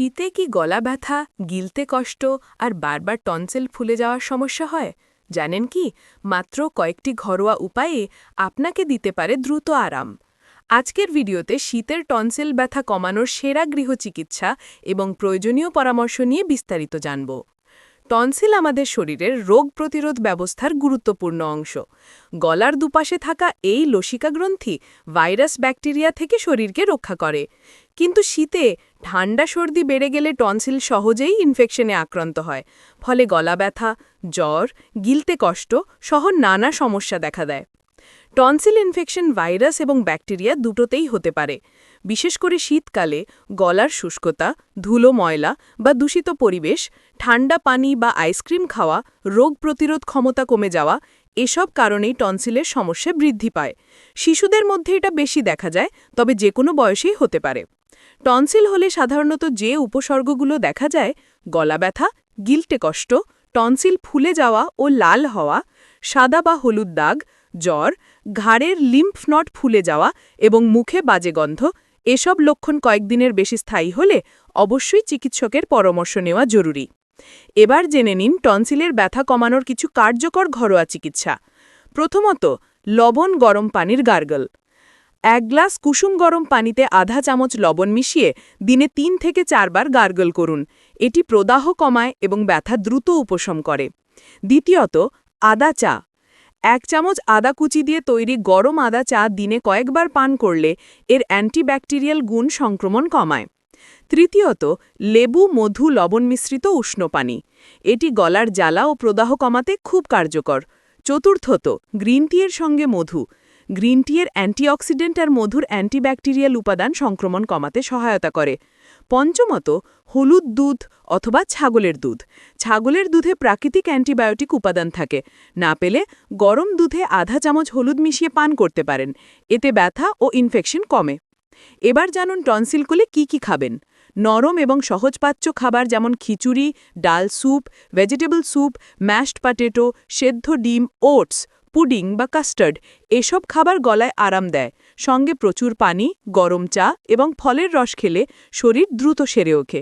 শীতে কি গলা ব্যথা, গিলতে কষ্ট আর বারবার টনসেল ফুলে যাওয়ার সমস্যা হয়? জানেন কি, মাত্র কয়েকটি ঘরোয়া উপায়ে আপনাকে দিতে পারে দ্রুত আরাম। আজকের ভিডিওতে শীতের টনসেল ব্যথা কমানোর সেরা গৃহচিকিৎসা এবং প্রয়োজনীয় পরামর্শ নিয়ে বিস্তারিত জানব। টনসিল আমাদের শরীরের রোগ প্রতিরোধ ব্যবস্থার গুরুত্বপূর্ণ অংশ। গলার দুপাশে থাকা এই লসিকা গ্রন্থি ভাইরাস ব্যাকটেরিয়া থেকে শরীরকে রক্ষা করে। কিন্তু শীতে ঠান্ডা সর্দি বেড়ে গেলে টনসিল সহজেই ইনফেকশনে আক্রান্ত হয়। ফলে গলা ব্যথা, জ্বর, গিলতে কষ্ট সহ নানা সমস্যা দেখা দেয়। টনসিল ইনফেকশন ভাইরাস এবং ব্যাকটেরিয়া দুটোতেই হতে পারে। বিশেষ করে শীতকালে গলার শুষ্কতা, ধুলো ময়লা বা দূষিত পরিবেশ, ঠান্ডা পানি বা আইসক্রিম খাওয়া, রোগ প্রতিরোধ ক্ষমতা কমে যাওয়া এসব কারণেই টনসিলের সমস্যা বৃদ্ধি পায়। শিশুদের মধ্যে এটা বেশি দেখা যায়, তবে যে কোনো বয়সেই হতে পারে। টনসিল হলে সাধারণত যে উপসর্গগুলো দেখা যায়, গলা ব্যথা, গিলটে কষ্ট, টনসিল ফুলে যাওয়া ও লাল হওয়া, সাদা বা হলুদ দাগ, জ্বর, ঘাড়ের লিম্ফ নট ফুলে যাওয়া এবং মুখে বাজে গন্ধ, এসব লক্ষণ কয়েকদিনের বেশি স্থায়ী হলে অবশ্যই চিকিৎসকের পরামর্শ নেওয়া জরুরি। এবার জেনে নিন টনসিলের ব্যথা কমানোর কিছু কার্যকর ঘরোয়া চিকিৎসা। প্রথমত, লবণ গরম পানির গার্গল। এক গ্লাস কুসুম গরম পানিতে আধা চামচ লবণ মিশিয়ে দিনে তিন থেকে চারবার গার্গল করুন। এটি প্রদাহ কমায় এবং ব্যথা দ্রুত উপশম করে। দ্বিতীয়ত, আদা চা। এক চামচ আদা কুচি দিয়ে তৈরি গরম আদা চা দিনে কয়েকবার পান করলে এর অ্যান্টিব্যাকটেরিয়াল গুণ সংক্রমণ কমায়। তৃতীয়ত, লেবু, মধু, লবণ মিশ্রিত উষ্ণ পানি। এটি গলার জ্বালা ও প্রদাহ কমাতে খুব কার্যকর। চতুর্থত, গ্রিন টিয়ের সঙ্গে মধু। গ্রিন টিয়ের অ্যান্টিঅক্সিডেন্ট আর মধুর অ্যান্টিব্যাকটেরিয়াল উপাদান সংক্রমণ কমাতে সহায়তা করে। পঞ্চমত, হলুদ দুধ অথবা ছাগলের দুধ। ছাগলের দুধে প্রাকৃতিক অ্যান্টিবায়োটিক উপাদান থাকে। না পেলে গরম দুধে আধা চামচ হলুদ মিশিয়ে পান করতে পারেন। এতে ব্যথা ও ইনফেকশন কমে। এবার জানুন টনসিলকুলে কি কি খাবেন। নরম এবং সহজপাচ্য খাবার যেমন খিচুড়ি, ডাল soup vegetable soup mashed potato সেদ্ধ ডিম, ওটস, পুডিং বা কাস্টার্ড এসব খাবার গলায় আরাম দেয়। সঙ্গে প্রচুর পানি, গরম চা এবং ফলের রস খেলে শরীর দ্রুত সেরে ওঠে।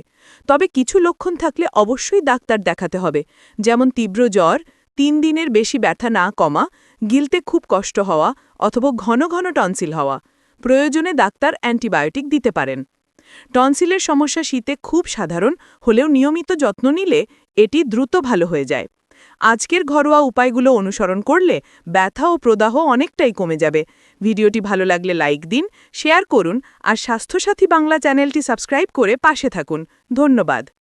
তবে কিছু লক্ষণ থাকলে অবশ্যই ডাক্তার দেখাতে হবে। যেমন তীব্র জ্বর, তিন দিনের বেশি ব্যথা না কমা, গিলতে খুব কষ্ট হওয়া অথবা ঘন ঘন টনসিল হওয়া। প্রয়োজনে ডাক্তার অ্যান্টিবায়োটিক দিতে পারেন। টনসিলের সমস্যা শীতে খুব সাধারণ, হলেও নিয়মিত যত্ন নিলে এটি দ্রুত ভালো হয়ে যায়। আজকের ঘরোয়া উপায়গুলো অনুসরণ করলে ব্যথা ও প্রদাহ অনেকটাই কমে যাবে। ভিডিওটি ভালো লাগলে লাইক দিন, শেয়ার করুন আর স্বাস্থ্যসাথী বাংলা চ্যানেলটি সাবস্ক্রাইব করে পাশে থাকুন। ধন্যবাদ।